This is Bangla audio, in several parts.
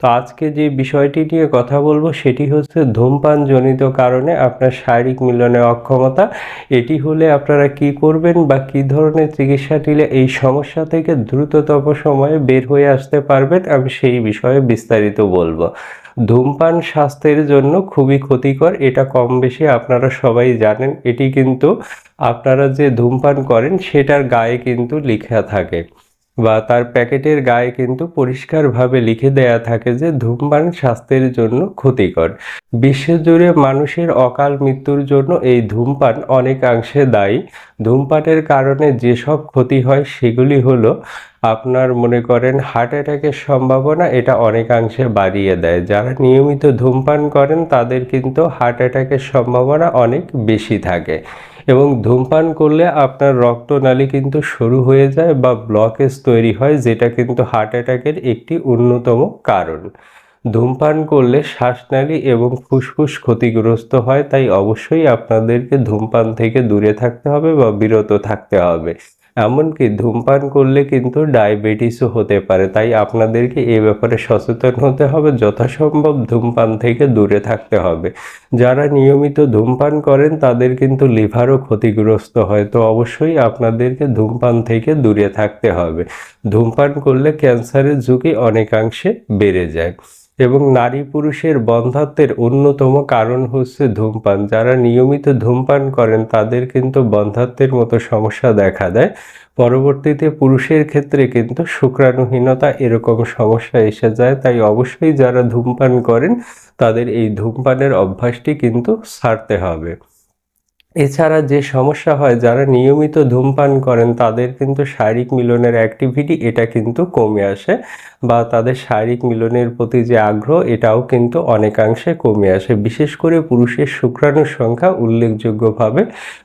তো আজকে যে বিষয়টি নিয়ে কথা বলব, সেটি হচ্ছে ধূমপান জনিত কারণে আপনার শারীরিক মিলনে অক্ষমতা। এটি হলে আপনারা কি করবেন বা কি ধরনের চিকিৎসা নিলে এই সমস্যা থেকে দ্রুততম সময়ে বের হয়ে আসতে পারবেন, আমি সেই বিষয়ে বিস্তারিত বলব। ধূমপান স্বাস্থ্যের জন্য খুবই ক্ষতিকর, এটা কম বেশি আপনারা সবাই জানেন। এটি কিন্তু আপনারা যে ধূমপান করেন, সেটার গায়ে কিন্তু লেখা থাকে। বা তার প্যাকেটের গায়ে কিন্তু পরিষ্কারভাবে লিখে দেয়া থাকে যে ধূমপান স্বাস্থ্যের জন্য ক্ষতিকর। বিশ্বজুড়ে মানুষের অকাল মৃত্যুর জন্য এই ধূমপান অনেকাংশে দায়ী। ধূমপানের কারণে যেসব ক্ষতি হয় সেগুলি হলো আপনার মনে করেন হার্ট অ্যাটাকের সম্ভাবনা এটা অনেকাংশে বাড়িয়ে দেয়। যারা নিয়মিত ধূমপান করেন, তাদের কিন্তু হার্ট অ্যাটাকের সম্ভাবনা অনেক বেশি থাকে। এবং ধূমপান করলে আপনার রক্তনালী কিন্তু শুরু হয়ে যায় বা ব্লকেজ তৈরি হয়, যেটা কিন্তু হার্ট অ্যাটাকের একটি অন্যতম কারণ। ধূমপান করলে শ্বাসনালী এবং ফুসফুস ক্ষতিগ্রস্ত হয়, তাই অবশ্যই আপনাদেরকে ধূমপান থেকে দূরে থাকতে হবে বা বিরত থাকতে হবে। এমনকি ধূমপান করলে কিন্তু ডায়াবেটিসও হতে পারে। তাই আপনাদেরকে এ ব্যাপারে সচেতন হতে হবে, যথাসম্ভব ধূমপান থেকে দূরে থাকতে হবে। যারা নিয়মিত ধূমপান করেন, তাদের কিন্তু লিভারও ক্ষতিগ্রস্ত হয়। তো অবশ্যই আপনাদেরকে ধূমপান থেকে দূরে থাকতে হবে। ধূমপান করলে ক্যান্সারের ঝুঁকি অনেকাংশে বেড়ে যায়। এবং নারী পুরুষের বন্ধাত্বের অন্যতম কারণ হচ্ছে ধূমপান। যারা নিয়মিত ধূমপান করেন, তাদের কিন্তু বন্ধাত্বের মতো সমস্যা দেখা দেয়। পরবর্তীতে পুরুষের ক্ষেত্রে কিন্তু শুক্রাণুহীনতা এরকম সমস্যা এসে যায়। তাই অবশ্যই যারা ধূমপান করেন, তাদের এই ধূমপানের অভ্যাসটি কিন্তু ছাড়তে হবে। এছাড়া যে সমস্যা হয়, যারা নিয়মিত ধূমপান করেন, তাদের কিন্তু শারীরিক মিলনের অ্যাক্টিভিটি এটা কিন্তু কমে আসে বা তাদের শারীরিক মিলনের প্রতি যে আগ্রহ, এটাও কিন্তু অনেকাংশে কমে আসে। বিশেষ করে পুরুষের শুক্রাণুর সংখ্যা উল্লেখযোগ্যভাবে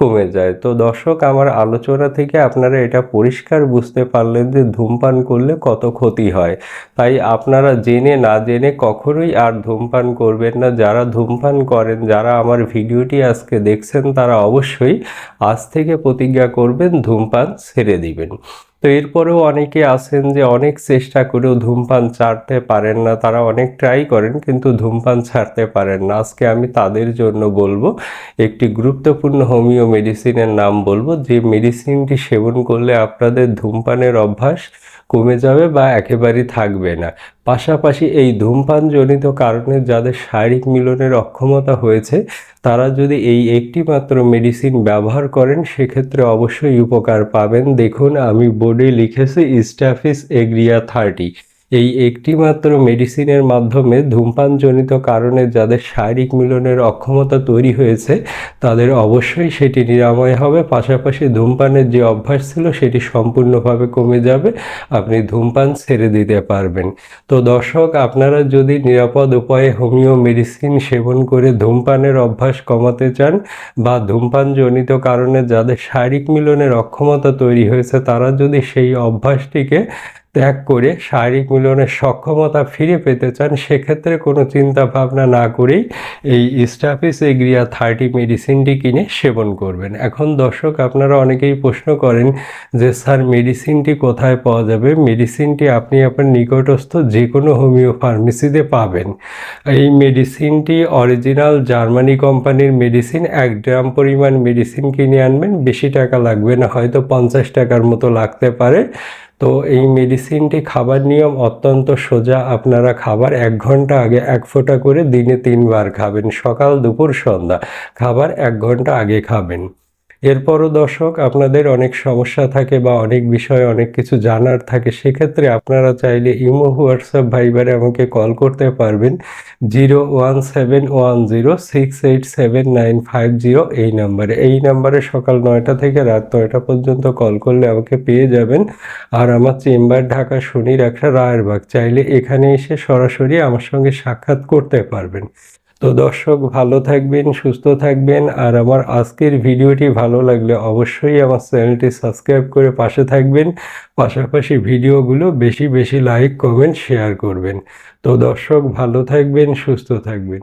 কমে যায়। তো দর্শক, আমার আলোচনা থেকে আপনারা এটা পরিষ্কার বুঝতে পারলেন যে ধূমপান করলে কত ক্ষতি হয়। তাই আপনারা জেনে না জেনে কখনোই আর ধূমপান করবেন না। যারা ধূমপান করেন, যারা আমার ভিডিওটি আজকে দেখছেন, তারা অবশ্যই আজ থেকে প্রতিজ্ঞা করবেন ধূমপান ছেড়ে দিবেন। তো এরপরেও অনেকে আছেন যে অনেক চেষ্টা করেও ধূমপান ছাড়তে পারেন না। তারা অনেক ট্রাই করেন কিন্তু ধূমপান ছাড়তে পারেন না। আজকে আমি তাদের জন্য বলব, একটি গুরুত্বপূর্ণ হোমিও মেডিসিনের নাম বলব, যে মেডিসিনটি সেবন করলে আপনাদের ধূমপানের অভ্যাস কমে যাবে বা একেবারেই থাকবে না। পাশাপাশি এই ধূমপানজনিত কারণে যাদের শারীরিক মিলনের অক্ষমতা হয়েছে, তারা যদি এই একটি মাত্র মেডিসিন ব্যবহার করেন, সেক্ষেত্রে অবশ্যই উপকার পাবেন। দেখুন, আমি বোর্ডে লিখেছে স্টাফিস এগ্রিয়া থার্টি এই একটি মাত্র মেডিসিনের মাধ্যমে ধূমপানজনিত কারণে যাদের শারীরিক মিলনের অক্ষমতা তৈরি হয়েছে, তাদের অবশ্যই সেটি নিরাময় হবে। পাশাপাশি ধূমপানের যে অভ্যাস ছিল, সেটি সম্পূর্ণভাবে কমে যাবে। আপনি ধূমপান ছেড়ে দিতে পারবেন। তো দর্শক, আপনারা যদি নিরাপদ উপায়ে হোমিও মেডিসিন সেবন করে ধূমপানের অভ্যাস কমাতে চান বা ধূমপানজনিত কারণে যাদের শারীরিক মিলনের অক্ষমতা তৈরি হয়েছে, তারা যদি সেই অভ্যাসটিকে ত্যাগ করে শারীরিক মিলনের সক্ষমতা ফিরে পেতে চান, সেক্ষেত্রে কোনো চিন্তা ভাবনা না করেই এই স্টাফিস এগ্রিয়া থার্টি মেডিসিনটি কিনে সেবন করবেন। এখন দর্শক, আপনারা অনেকেই প্রশ্ন করেন যে, স্যার মেডিসিনটি কোথায় পাওয়া যাবে? মেডিসিনটি আপনি আপনার নিকটস্থ যে কোনো হোমিও ফার্মেসিতে পাবেন। এই মেডিসিনটি অরিজিনাল জার্মানি কোম্পানির মেডিসিন এক গ্রাম পরিমাণ মেডিসিন কিনে আনবেন। বেশি টাকা লাগবে না, হয়তো পঞ্চাশ টাকার মতো লাগতে পারে। তো এই মেডিসিনটি খাবার নিয়ম অত্যন্ত সোজা। আপনারা খাবার এক ঘণ্টা আগে এক ফোঁটা করে দিনে তিনবার খাবেন। সকাল, দুপুর, সন্ধ্যা। খাবার এক ঘণ্টা আগে খাবেন। এরপরও দর্শক, আপনাদের অনেক সমস্যা থাকে বা অনেক বিষয়ে অনেক কিছু জানার থাকে, সেক্ষেত্রে আপনারা চাইলে ইমো, হোয়াটসঅ্যাপ, ভাইবারে আমাকে কল করতে পারবেন। Zero one seven one zero six eight seven nine five zero এই নাম্বারে। এই নাম্বারে সকাল নয়টা থেকে রাত নয়টা পর্যন্ত কল করলে আমাকে পেয়ে যাবেন। আর আমার চেম্বার ঢাকা শনির একটা রায়েরবাগ চাইলে এখানে এসে সরাসরি আমার সঙ্গে সাক্ষাৎ করতে পারবেন। তো দর্শক, ভালো থাকবেন, সুস্থ থাকবেন। আর আমার আজকের ভিডিওটি ভালো লাগলে অবশ্যই আমার চ্যানেলটি সাবস্ক্রাইব করে পাশে থাকবেন। পাশাপাশি ভিডিওগুলো বেশি বেশি লাইক, কমেন্ট, শেয়ার করবেন। তো দর্শক, ভালো থাকবেন, সুস্থ থাকবেন।